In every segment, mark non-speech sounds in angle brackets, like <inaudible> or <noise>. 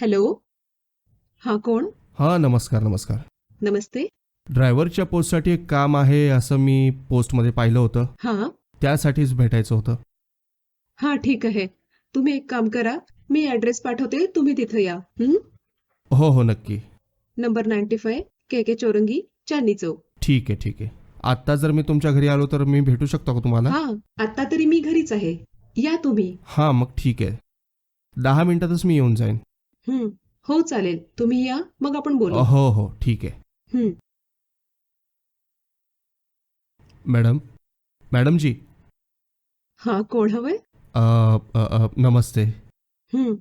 Hello? हा कोण? हां नमस्कार नमस्कार. नमस्ते. ड्रायव्हरच्या पोस्टसाठी एक काम आहे असं मी पोस्टमध्ये पाहिलं होतं. हा. त्यासाठीच भेटायचं होतं. हा ठीक आहे. तुम्ही एक काम करा. मी ऍड्रेस पाठवते. तुम्ही तिथं या. हं? हो हो नक्की. Number ninety five K K Chowrangi Chandni Chowk. ठीक आहे ठीक आहे. आत्ता जर मी तुमच्या घरी आलो तर मी भेटू शकतो का तुम्हाला? हा आता तरी मी घरीच आहे. या तुम्ही. हां मग ठीक आहे. दहा मिनिटातच मी येऊन जाईन. हं. हो चालेल. तुम्ही या मग आपण बोलू. हो हो ठीक आहे. हं. मॅडम मॅडमजी. हा कोण हवंय? अ, अ, अ, नमस्ते. हं.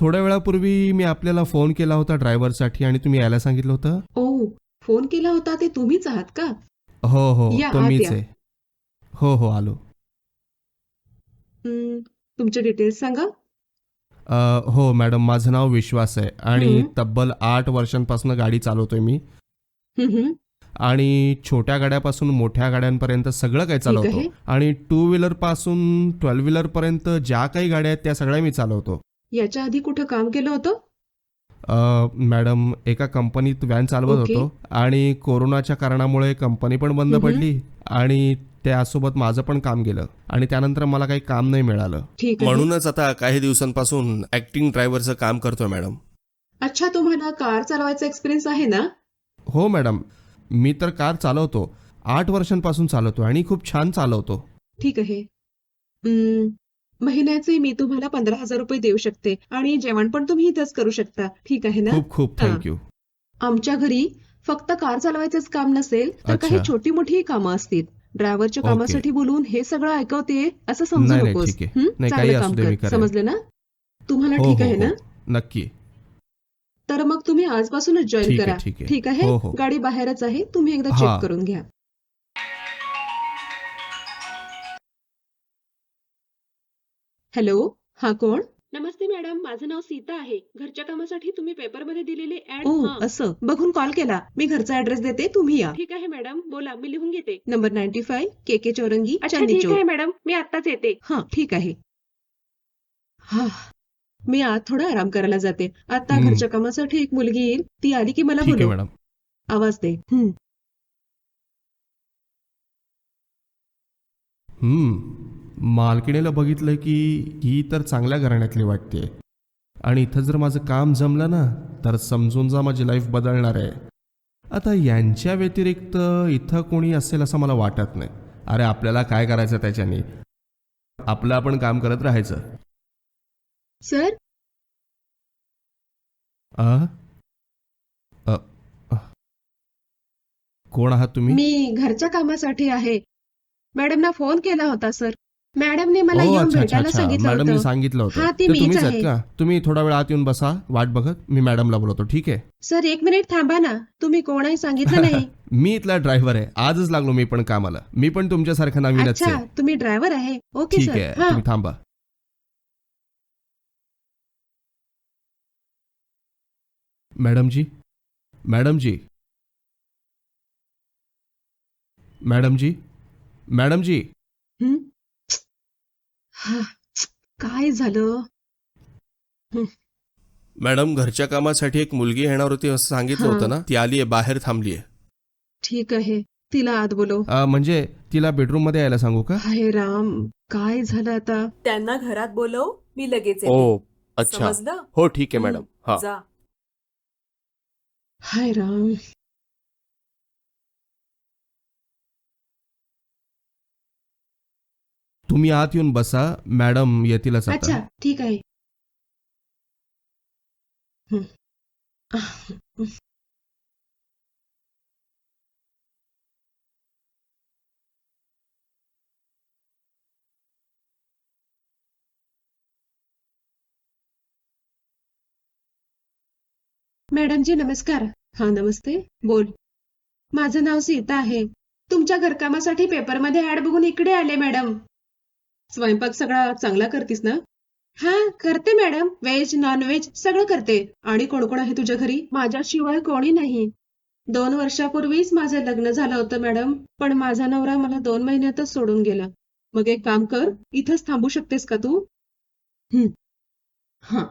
थोड्या वेळापूर्वी मी आपल्याला फोन केला होता ड्रायव्हरसाठी आणि तुम्ही यायला सांगितलं होतं? ओ फोन केला होता ते तुम्हीच आहात का? हो हो या, तो आत मीच या. आहे. हो हो आलो. हं, तुमचे डिटेल्स सांगा. हो मॅडम माझं नाव विश्वास आहे आणि. तब्बल आठ वर्षांपासून गाडी चालवतोय मी. आणि छोट्या गाड्यापासून मोठ्या गाड्यांपर्यंत सगळं काही चालवतो. आणि टू व्हीलरपासून ट्वेल्व व्हीलर पर्यंत ज्या काही गाड्या आहेत त्या सगळ्या मी चालवतो याच्या आधी कुठं काम केलं होतं मॅडम एका कंपनीत व्हॅन चालवत. होतो आणि कोरोनाच्या कारणामुळे कंपनी पण बंद. पडली आणि त्यासोबत माझं पण काम गेलं आणि त्यानंतर मला काही काम नाही मिळालं. ठीक आहे. म्हणूनच आता काही दिवसांपासून ऍक्टिंग ड्रायव्हरचं काम करतोय मॅडम अच्छा तुम्हाला कार चालवायचा एक्सपिरियन्स आहे ना? हो मॅडम मी तर कार चालवतो. आठ वर्षांपासून चालवतो आणि खूप छान चालवतो. ठीक आहे. महिन्याचे मी तुम्हाला पंधरा हजार रुपये देऊ शकते आणि जेवण पण तुम्ही इथंच करू शकता. ठीक आहे ना? खूप खूप हा. थँक्यू आमच्या घरी फक्त कार चालवायचंच काम नसेल तर अच्छा. काही छोटी मोठी कामं असतील. ड्रायव्हरच्या. कामासाठी बोलून हे सगळं ऐकवते असं समजू नाही, नाही, नकोस ठीक आहे. हं? नाही, चांगलं काही असू काम दे, मी कर करेन. समजलं ना तुम्हाला हो ठीक हो आहे ना हो नक्की तर मग तुम्ही आजपासूनच जॉईन ठीक आहे, करा ठीक आहे. ठीक आहे हो, हो. गाडी बाहेरच आहे तुम्ही एकदा हा. चेक करून घ्या हॅलो हा कोण नमस्ते मॅडम माझं नाव सीता आहे. घरच्या कामासाठी तुम्ही पेपरमध्ये दिलेले ऍड ओ असं. बघून कॉल केला. मी घरचा ऍड्रेस देते तुम्ही या. ठीक आहे मॅडम बोला मी लिहून घेते. Number ninety five K K Chowrangi Chandni Chowk. Madam मी आताच येते. हा ठीक आहे. हा. मी आज थोडा आराम करायला जाते. आता हम्म. घरच्या कामासाठी एक मुलगी येईल. ती आली की मला ठीक आहे बोलव. मॅडम. आवाज दे. हम्म. मालकिणीला बघितलं की ही तर चांगल्या घराण्यातली वाटते आणि इथं जर माझं काम जमलं ना तर समजून जा माझी लाईफ बदलणार आहे. आता यांच्या व्यतिरिक्त इथं कोणी असेल असं मला वाटत नाही. अरे आपल्याला काय करायचं त्याच्याने? आपलं आपण काम करत राहायचं. सर? आ? कोण आहात तुम्ही? मी घरच्या कामासाठी आहे. मॅडमना फोन केला होता सर. मॅडमने मला हो येऊन अच्छा अच्छा भेटायला अच्छा सांगितलं मॅडमनी होतं सांगितलं होतं. हा, ती तर मीच तुम्हीच आहे. आहेत का तुम्ही थोडा वेळ आत येऊन बसा. वाट बघत मी मॅडमला बोलवतो. ठीक आहे? सर एक मिनिट थांबा ना. तुम्ही कोणाही सांगितलं नाही. <laughs> मी इथला ड्रायव्हर आहे. आजच लागलो मी पण कामाला. मी पण तुमच्यासारखं नवीनच अच्छा आहे. तुम्ही ड्रायव्हर आहे. ओके ठीक सर. आहे. हा. तुम्ही थांबा. Madam ji madam ji madam ji madam ji हं? हा, काय झालं? मॅडम घरच्या कामासाठी एक मुलगी येणार होती असं सांगितलं. होतं ना? ती आली आहे बाहेर थांबली आहे. ठीक आहे. तिला आत बोलव. म्हणजे तिला बेडरूममध्ये यायला सांगू का? हाय राम काय झालं आता? त्यांना घरात बोलव मी लगेच ओ अच्छा. समजलं? हो ठीक आहे हं, मॅडम. हा. जा. हाय राम. तुम्ही आत येऊन बसा मॅडम येतीलच अच्छा आता. ठीक आहे. हं. मॅडमजी नमस्कार. हा नमस्ते. बोल. माझं नाव सीता आहे. तुमच्या घरकामासाठी पेपरमध्ये ऍड बघून इकडे आले मॅडम. स्वयंपाक सगळा चांगला करतीस ना? हा करते मॅडम. व्हेज नॉन व्हेज सगळं करते. आणि कोण कोण आहे तुझ्या घरी? माझ्याशिवाय कोणी नाही. दोन वर्षापूर्वीच माझं लग्न झालं होतं मॅडम पण माझा नवरा मला दोन महिन्यातच सोडून गेला. मग एक काम कर इथंच थांबू शकतेस का तू? हा.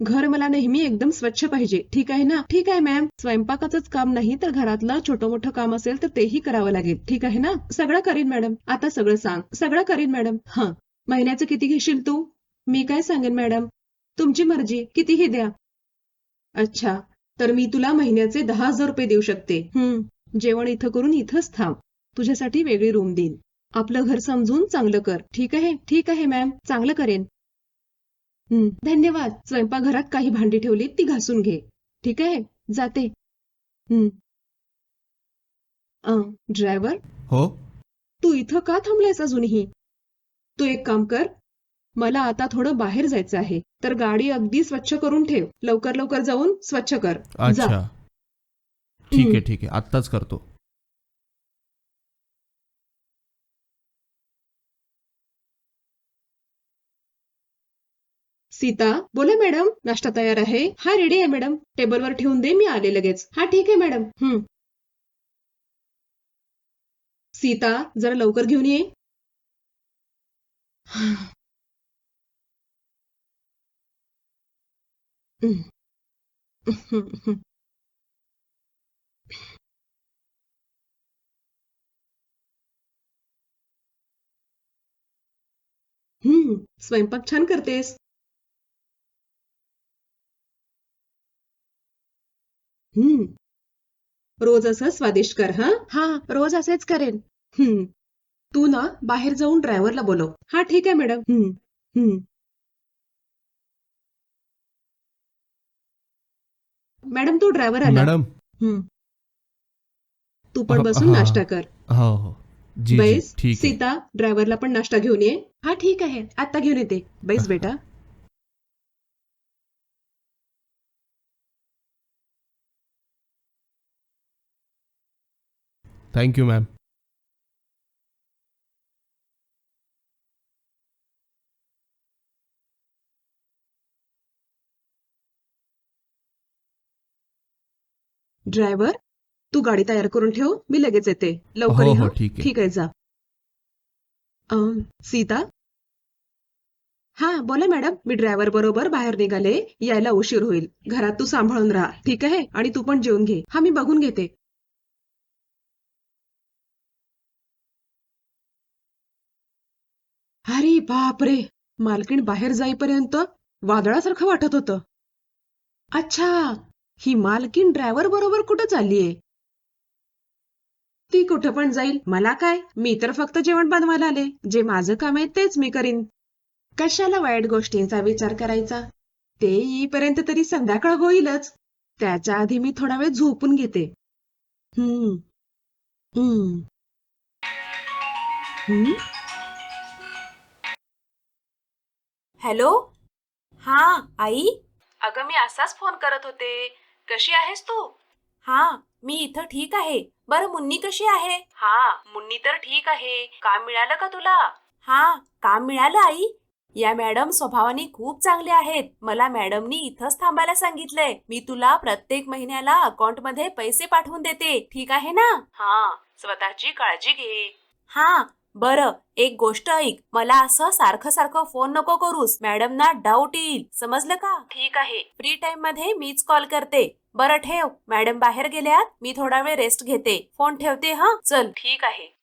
घर मला नेहमी एकदम स्वच्छ पाहिजे. ठीक आहे ना? ठीक आहे मॅम स्वयंपाकाचंच काम नाही तर घरातलं छोटं मोठं काम असेल तर तेही करावं लागेल. ठीक आहे ना? सगळं करीन मॅडम आता सगळं सांग. सगळं करीन मॅडम हा. महिन्याचं किती घेशील तू? मी काय सांगेन मॅडम तुमची मर्जी. कितीही द्या. अच्छा. तर मी तुला महिन्याचे दहा हजार रुपये देऊ शकते. हम्म जेवण इथं करून इथंच थांब. तुझ्यासाठी वेगळी रूम देईन. आपलं घर समजून चांगलं कर. ठीक आहे? ठीक आहे मॅम चांगलं करेन. धन्यवाद. स्वयंपाकघरात काही भांडी ठेवली ती घासून घे. ठीक आहे? जाते. ड्रायव्हर हो? तू इथं का थांबलायस अजूनही? तू एक काम कर मला आता थोडं बाहेर जायचं आहे तर गाडी अगदी स्वच्छ करून ठेव. लवकर लवकर जाऊन स्वच्छ कर. जा. अच्छा. ठीक आहे. ठीक आहे. आत्ताच करतो. सीता बोला मॅडम नाश्ता तयार आहे. हा रेडी आहे मॅडम. टेबलवर ठेवून दे मी आले लगेच. हा ठीक आहे मॅडम. हम्म. सीता जरा लवकर घेऊन ये. हम्म. स्वयंपाक छान करतेस. हम्म. रोज असं स्वादिष्ट कर हा? हा रोज असेच करेन. हम्म. तू ना बाहेर जाऊन ड्रायव्हरला बोलव. हा ठीक आहे मॅडम. हम्म. हम्म. मॅडम तो ड्रायव्हर आला. मॅडम. हम्म. तू पण बसून हा. नाश्ता कर. हो हो. जी जी. बैस ठीक आहे. सीता ड्रायव्हरला पण नाश्ता घेऊन ये. हा ठीक आहे. आता घेऊन येते. बैस बेटा. थँक्यू मॅम ड्रायव्हर तू गाडी तयार करून ठेव मी लगेच येते. लवकर हो, ये हो, हं. ठीक आहे. ठीक आहे जा. अं, सीता? हा बोला मॅडम मी ड्रायव्हर बरोबर बाहेर निघाले यायला उशीर होईल. घरात तू सांभाळून राहा ठीक आहे? आणि तू पण जेवून घे. हा मी बघून घेते. अरे बापरे मालकीण बाहेर जाईपर्यंत वादळासारखं वाटत होतं. अच्छा ही मालकीण ड्रायव्हर बरोबर कुठं चाललीये? ती कुठं पण जाईल मला काय? मी तर फक्त जेवण बनवायला आले. जे माझं काम आहे तेच मी करीन. कशाला वाईट गोष्टींचा विचार करायचा? ते येईपर्यंत तरी संध्याकाळ होईलच. त्याच्या आधी मी थोडा वेळ झोपून घेते. हम्म. हम्म. हम्म? हॅलो? हा आई? अगं मी असाच फोन करत होते. कशी आहेस तू? हा मी इथं ठीक आहे. बरं मुन्नी कशी आहे? हा मुन्नी तर ठीक आहे. काम मिळालं का तुला? हा काम मिळालं आई? या मॅडम स्वभावाने खूप चांगले आहेत. मला मॅडमनी इथंच थांबायला सांगितलंय. मी तुला प्रत्येक महिन्याला अकाउंटमध्ये पैसे पाठवून देते. ठीक आहे ना? हा स्वतःची काळजी घे. हा बरं एक गोष्ट ऐक. मला असं सारखं सारखं फोन नको करूस. मॅडमना डाऊट येईल. समजलं का? ठीक आहे. फ्री टाइममध्ये मीच कॉल करते. बरं ठेव. मॅडम बाहेर गेल्यात. मी थोडा वेळ रेस्ट घेते. फोन ठेवते हा? चल. ठीक आहे.